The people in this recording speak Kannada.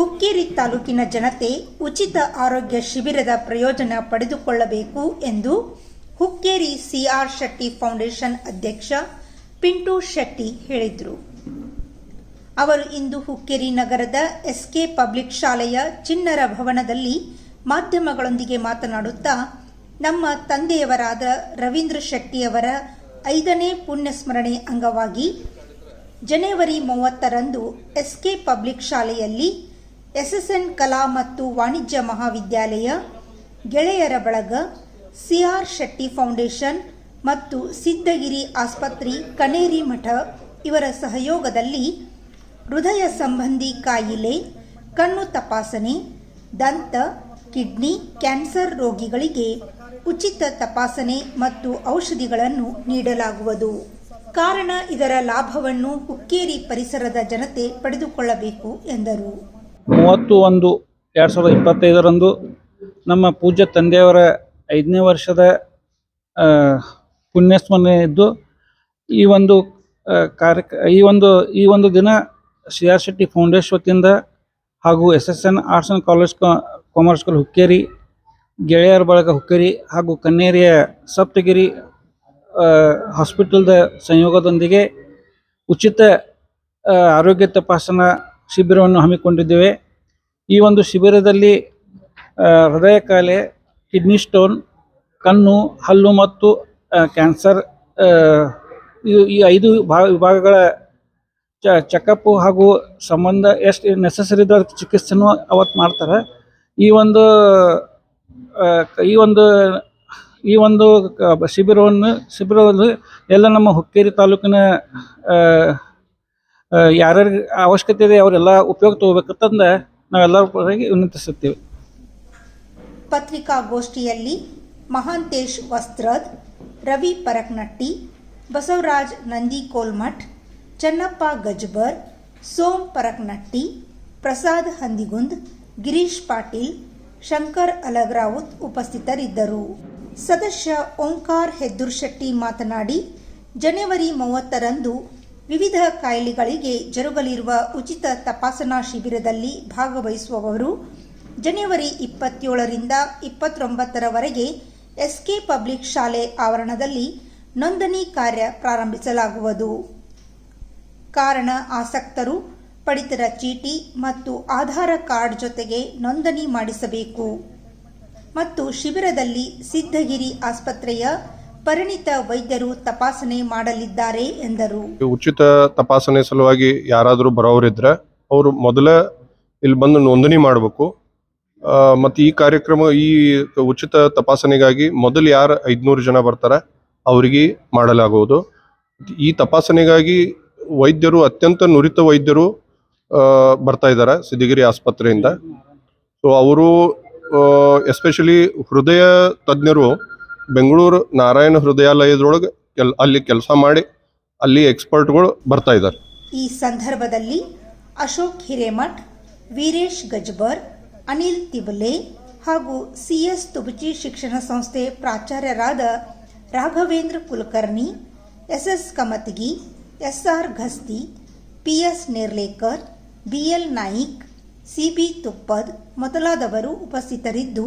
ಹುಕ್ಕೇರಿ ತಾಲೂಕಿನ ಜನತೆ ಉಚಿತ ಆರೋಗ್ಯ ಶಿಬಿರದ ಪ್ರಯೋಜನ ಪಡೆದುಕೊಳ್ಳಬೇಕು ಎಂದು ಹುಕ್ಕೇರಿ ಸಿಆರ್ ಶೆಟ್ಟಿ ಫೌಂಡೇಶನ್ ಅಧ್ಯಕ್ಷ ಪಿಂಟು ಶೆಟ್ಟಿ ಹೇಳಿದರು. ಅವರು ಇಂದು ಹುಕ್ಕೇರಿ ನಗರದ ಎಸ್ಕೆ ಪಬ್ಲಿಕ್ ಶಾಲೆಯ ಚಿನ್ನರ ಭವನದಲ್ಲಿ ಮಾಧ್ಯಮಗಳೊಂದಿಗೆ ಮಾತನಾಡುತ್ತಾ, ನಮ್ಮ ತಂದೆಯವರಾದ ರವೀಂದ್ರ ಶೆಟ್ಟಿಯವರ ಐದನೇ ಪುಣ್ಯಸ್ಮರಣೆ ಅಂಗವಾಗಿ ಜನವರಿ ಮೂವತ್ತರಂದು ಎಸ್ಕೆ ಪಬ್ಲಿಕ್ ಶಾಲೆಯಲ್ಲಿ ಎಸ್ಎಸ್ಎನ್ ಕಲಾ ಮತ್ತು ವಾಣಿಜ್ಯ ಮಹಾವಿದ್ಯಾಲಯ, ಗೆಳೆಯರ ಬಳಗ, ಸಿಆರ್ ಶೆಟ್ಟಿ ಫೌಂಡೇಶನ್ ಮತ್ತು ಸಿದ್ದಗಿರಿ ಆಸ್ಪತ್ರೆ, ಕನೇರಿ ಮಠ ಇವರ ಸಹಯೋಗದಲ್ಲಿ ಹೃದಯ ಸಂಬಂಧಿ ಕಾಯಿಲೆ, ಕಣ್ಣು ತಪಾಸಣೆ, ದಂತ, ಕಿಡ್ನಿ, ಕ್ಯಾನ್ಸರ್ ರೋಗಿಗಳಿಗೆ ಉಚಿತ ತಪಾಸಣೆ ಮತ್ತು ಔಷಧಿಗಳನ್ನು ನೀಡಲಾಗುವುದು. ಕಾರಣ ಇದರ ಲಾಭವನ್ನು ಹುಕ್ಕೇರಿ ಪರಿಸರದ ಜನತೆ ಪಡೆದುಕೊಳ್ಳಬೇಕು ಎಂದರು. ಮೂವತ್ತು ಒಂದು ಎರಡು ಸಾವಿರದ ಇಪ್ಪತ್ತೈದರಂದು ನಮ್ಮ ಪೂಜ್ಯ ತಂದೆಯವರ ಐದನೇ ವರ್ಷದ ಪುಣ್ಯಸ್ಮರಣೆ ಇದ್ದು ಈ ಒಂದು ಕಾರ್ಯಕ್ರ ಈ ಒಂದು ಈ ಒಂದು ದಿನ ಸಿ ಆರ್ ಶೆಟ್ಟಿ ಫೌಂಡೇಶನ್ ವತಿಯಿಂದ ಹಾಗೂ S S N arts and college commerce college Hukkeri, ಗೆಳೆಯರ ಬಳಗ ಹುಕ್ಕೇರಿ ಹಾಗೂ ಕನ್ನೇರಿಯ ಸಪ್ತಗಿರಿ ಹಾಸ್ಪಿಟಲ್ದ ಸಂಯೋಗದೊಂದಿಗೆ ಉಚಿತ ಆರೋಗ್ಯ ತಪಾಸಣಾ ಶಿಬಿರವನ್ನು ಹಮ್ಮಿಕೊಂಡಿದ್ದೇವೆ. ಈ ಒಂದು ಶಿಬಿರದಲ್ಲಿ ಹೃದಯ ಕಾಯಿಲೆ ಕಿಡ್ನಿ ಸ್ಟೋನ್, ಕಣ್ಣು, ಹಲ್ಲು ಮತ್ತು ಕ್ಯಾನ್ಸರ್ ಈ ಐದು ಭಾ, ವಿಭಾಗಗಳ ಚ, ಚೆಕಪ್ಪು ಹಾಗೂ ಸಂಬಂಧ ಎಷ್ಟು ನೆಸಸರಿ ಇದ್ದ ಚಿಕಿತ್ಸೆನೂ ಅವತ್ತು ಮಾಡ್ತಾರೆ. ಈ ಒಂದು ಈ ಒಂದು ಈ ಒಂದು ಶಿಬಿರವನ್ನು, ಶಿಬಿರದಲ್ಲಿ ಎಲ್ಲ ನಮ್ಮ ಹುಕ್ಕೇರಿ ತಾಲೂಕಿನ ಯಾರ್ಯಾರಿಗೆ ಅವಶ್ಯಕತೆ ಇದೆ ಅವರೆಲ್ಲ ಉಪಯೋಗ ತಗೋಬೇಕಂತಂದ ನಾವೆಲ್ಲರ ವಿನಂತಿಸುತ್ತೇವೆ. ಪತ್ರಿಕಾಗೋಷ್ಠಿಯಲ್ಲಿ ಮಹಾಂತೇಶ್ ವಸ್ತ್ರದ್, ರವಿ ಪರಕ್ನಟ್ಟಿ, ಬಸವರಾಜ್ ನಂದಿ ಕೋಲ್ಮಠ್ ಚನ್ನಪ್ಪ ಗಜ್ಬರ್, ಸೋಮ್ ಪರಕ್ನಟ್ಟಿ, ಪ್ರಸಾದ್ ಹಂದಿಗುಂದ್, ಗಿರೀಶ್ ಪಾಟೀಲ್, ಶಂಕರ್ ಅಲಗ್ರಾವುತ್ ಉಪಸ್ಥಿತರಿದ್ದರು. ಸದಸ್ಯ ಓಂಕಾರ್ ಹೆದ್ದುರ್ಶೆಟ್ಟಿ ಮಾತನಾಡಿ, ಜನವರಿ ಮೂವತ್ತರಂದು ವಿವಿಧ ಕಾಯಿಲೆಗಳಿಗೆ ಜರುಗಲಿರುವ ಉಚಿತ ತಪಾಸಣಾ ಶಿಬಿರದಲ್ಲಿ ಭಾಗವಹಿಸುವವರು ಜನವರಿ ಇಪ್ಪತ್ತೇಳರಿಂದ ಇಪ್ಪತ್ತೊಂಬತ್ತರವರೆಗೆ ಎಸ್ಕೆ ಪಬ್ಲಿಕ್ ಶಾಲೆ ಆವರಣದಲ್ಲಿ ನೋಂದಣಿ ಕಾರ್ಯ ಪ್ರಾರಂಭಿಸಲಾಗುವುದು. ಕಾರಣ ಆಸಕ್ತರು, ಪಡಿತರ ಚೀಟಿ ಮತ್ತು ಆಧಾರ ಕಾರ್ಡ್ ಜೊತೆಗೆ ನೋಂದಣಿ ಮಾಡಿಸಬೇಕು. ಮತ್ತು ಶಿಬಿರದಲ್ಲಿ ಸಿದ್ಧಗಿರಿ ಆಸ್ಪತ್ರೆಯ ಪರಿಣಿತ ವೈದ್ಯರು ತಪಾಸಣೆ ಮಾಡಲಿದ್ದಾರೆ ಎಂದರು. ಉಚಿತ ತಪಾಸಣೆ ಸಲುವಾಗಿ ಯಾರಾದರೂ ಬರೋರಿದ್ರೆ ಅವರು ಮೊದಲೇ ಇಲ್ಲಿ ಬಂದು ನೋಂದಣಿ ಮಾಡಬೇಕು. ಮತ್ತು ಈ ಕಾರ್ಯಕ್ರಮ ಈ ಉಚಿತ ತಪಾಸಣೆಗಾಗಿ ಮೊದಲು ಯಾರು ಐದುನೂರು ಜನ ಬರ್ತಾರೆ ಅವರಿಗೆ ಮಾಡಲಾಗುವುದು. ಈ ತಪಾಸಣೆಗಾಗಿ ವೈದ್ಯರು ಅತ್ಯಂತ ನುರಿತ ವೈದ್ಯರು ಬರ್ತಾ ಇದ್ದಾರೆ ಸಿದ್ಧಗಿರಿ ಆಸ್ಪತ್ರೆಯಿಂದ. ಸೊ ಅವರು ಎಸ್ಪೆಷಲಿ ಹೃದಯ ತಜ್ಞರು ಬೆಂಗಳೂರು ನಾರಾಯಣ ಹೃದಯಾಲಯದೊಳಗೆ ಕೆಲ್, ಅಲ್ಲಿ ಕೆಲಸ ಮಾಡಿ ಅಲ್ಲಿ ಎಕ್ಸ್ಪರ್ಟ್ಗಳು ಬರ್ತಾ ಇದ್ದಾರೆ. ಈ ಸಂದರ್ಭದಲ್ಲಿ ಅಶೋಕ್ ಹಿರೇಮಠ್, ವೀರೇಶ್ ಗಜ್ಬರ್, ಅನಿಲ್ ತಿಬಲೆ ಹಾಗೂ ಸಿಎಸ್ ತುಬಚಿ ಶಿಕ್ಷಣ ಸಂಸ್ಥೆ ಪ್ರಾಚಾರ್ಯರಾದ Raghavendra Kulkarni, SS S SR Ghasti, PS Nerlekar, BL Naik, CB Tuppad ಮೊದಲಾದವರು ಉಪಸ್ಥಿತರಿದ್ದು